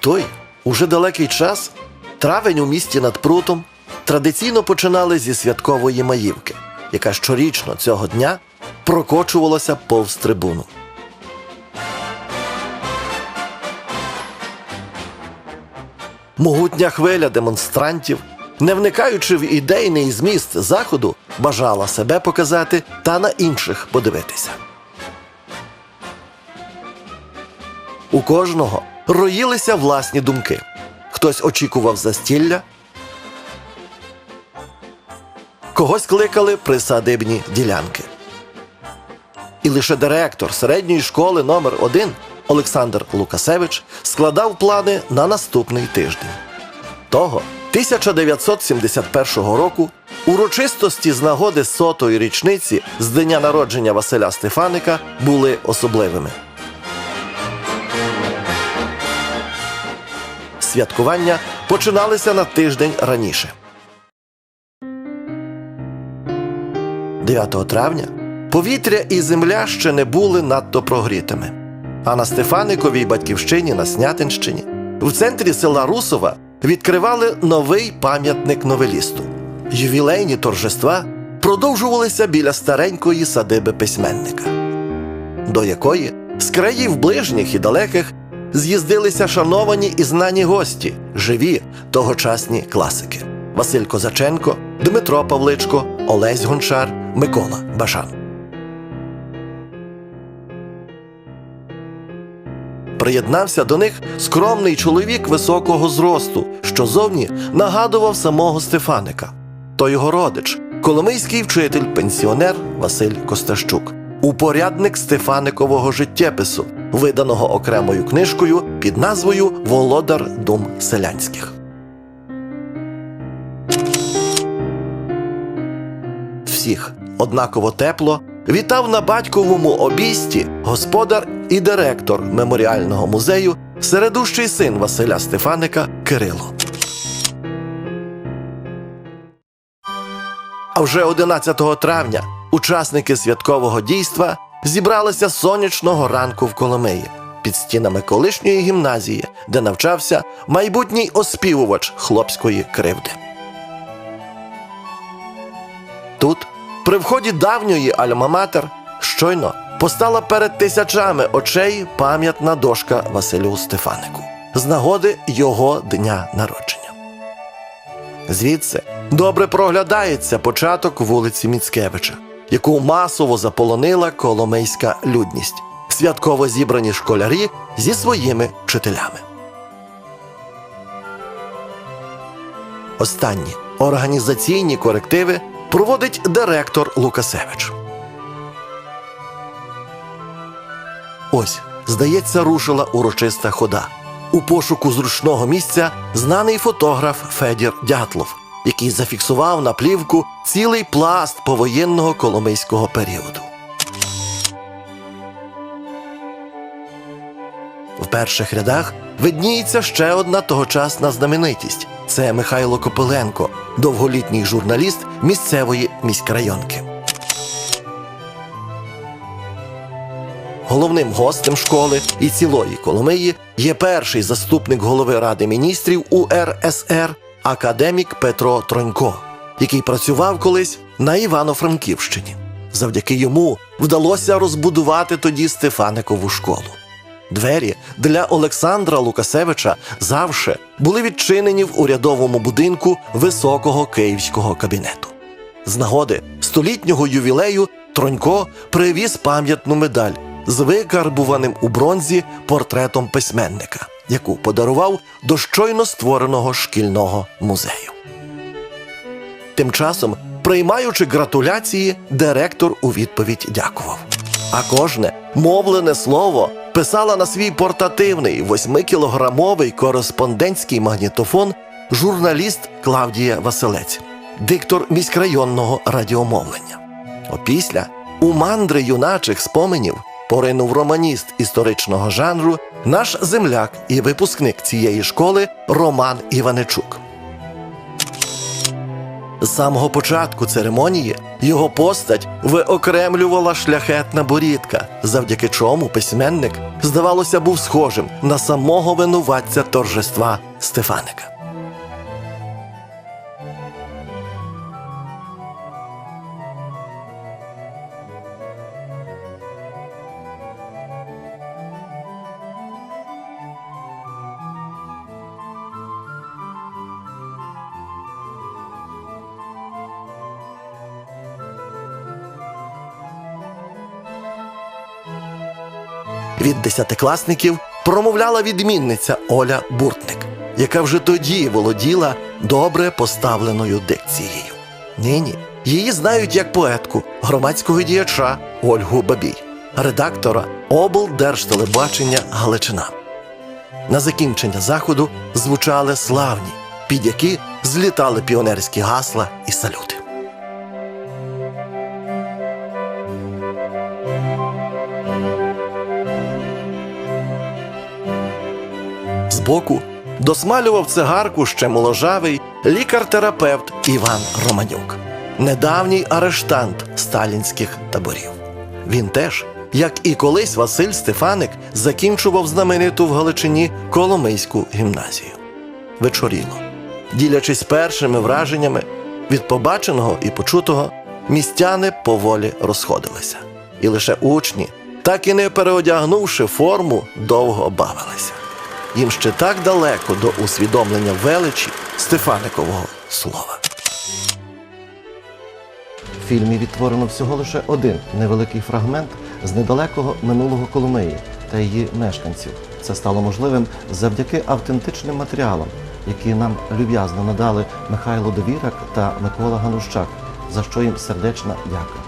Той уже далекий час травень у місті над прутом традиційно починали зі святкової маївки, яка щорічно цього дня прокочувалася повз трибуну. Могутня хвиля демонстрантів, не вникаючи в ідейний зміст заходу, бажала себе показати та на інших подивитися. У кожного роїлися власні думки. Хтось очікував застілля, когось кликали присадибні ділянки. І лише директор середньої школи номер 1 Олександр Лукасевич складав плани на наступний тиждень. Того 1971 року урочистості з нагоди сотої річниці з дня народження Василя Стефаника були особливими. Святкування починалися на тиждень раніше. 9 травня повітря і земля ще не були надто прогрітими. А на Стефаниковій батьківщині на Снятинщині, в центрі села Русова, відкривали новий пам'ятник новелісту. Ювілейні торжества продовжувалися біля старенької садиби письменника, до якої з країв ближніх і далеких з'їздилися шановані і знані гості, живі тогочасні класики: Василь Козаченко, Дмитро Павличко, Олесь Гончар, Микола Башан. Приєднався до них скромний чоловік високого зросту, що зовні нагадував самого Стефаника. То його родич, коломийський вчитель, пенсіонер Василь Костащук, упорядник Стефаникового життєпису, виданого окремою книжкою під назвою Володар дум селянських. Всіх однаково тепло вітав на батьковому обійсті господар і директор меморіального музею, середущий син Василя Стефаника Кирило. А вже 11 травня учасники святкового дійства зібралися сонячного ранку в Коломиї під стінами колишньої гімназії, де навчався майбутній оспівувач хлопської кривди. Тут, при вході давньої альма-матер, щойно постала перед тисячами очей пам'ятна дошка Василю Стефанику з нагоди його дня народження. Звідси добре проглядається початок вулиці Міцкевича, яку масово заполонила коломийська людність, святково зібрані школярі зі своїми вчителями. Останні організаційні корективи проводить директор Лукасевич. Ось, здається, рушила урочиста хода. У пошуку зручного місця знаний фотограф Федір Дятлов, який зафіксував на плівку цілий пласт повоєнного коломийського періоду. В перших рядах видніється ще одна тогочасна знаменитість це Михайло Копиленко, довголітній журналіст місцевої міськрайонки. Головним гостем школи і цілої Коломиї є перший заступник голови Ради міністрів УРСР академік Петро Тронько, який працював колись на Івано-Франківщині. Завдяки йому вдалося розбудувати тоді Стефаникову школу. Двері для Олександра Лукасевича завше були відчинені в урядовому будинку високого київського кабінету. З нагоди столітнього ювілею Тронько привіз пам'ятну медаль з викарбуваним у бронзі портретом письменника, яку подарував до щойно створеного шкільного музею. Тим часом, приймаючи гратуляції, директор у відповідь дякував. А кожне мовлене слово писала на свій портативний восьмикілограмовий кореспондентський магнітофон журналіст Клавдія Василець, диктор міськрайонного радіомовлення. Опісля у мандри юначих споменів поринув романіст історичного жанру, наш земляк і випускник цієї школи Роман Іваничук. З самого початку церемонії Його постать виокремлювала шляхетна борідка, завдяки чому письменник, здавалося, був схожим на самого винуватця торжества Стефаника. Від десятикласників промовляла відмінниця Оля Буртник, яка вже тоді володіла добре поставленою дикцією. Нині її знають як поетку, громадського діяча Ольгу Бабій, редактора облдержтелебачення Галичина. На закінчення заходу звучали славні, під які злітали піонерські гасла і салюти. Збоку досмалював цигарку ще моложавий лікар-терапевт Іван Романюк, недавній арештант сталінських таборів. Він теж, як і колись Василь Стефаник, закінчував знамениту в Галичині Коломийську гімназію. Вечоріло. Ділячись першими враженнями від побаченого і почутого, містяни поволі розходилися. І лише учні, так і не переодягнувши форму, довго бавилися. Їм ще так далеко до усвідомлення величі Стефаникового слова. В фільмі відтворено всього лише один невеликий фрагмент з недалекого минулого Коломиї та її мешканців. Це стало можливим завдяки автентичним матеріалам, які нам люб'язно надали Михайло Довірак та Микола Ганущак, за що їм сердечна дяка.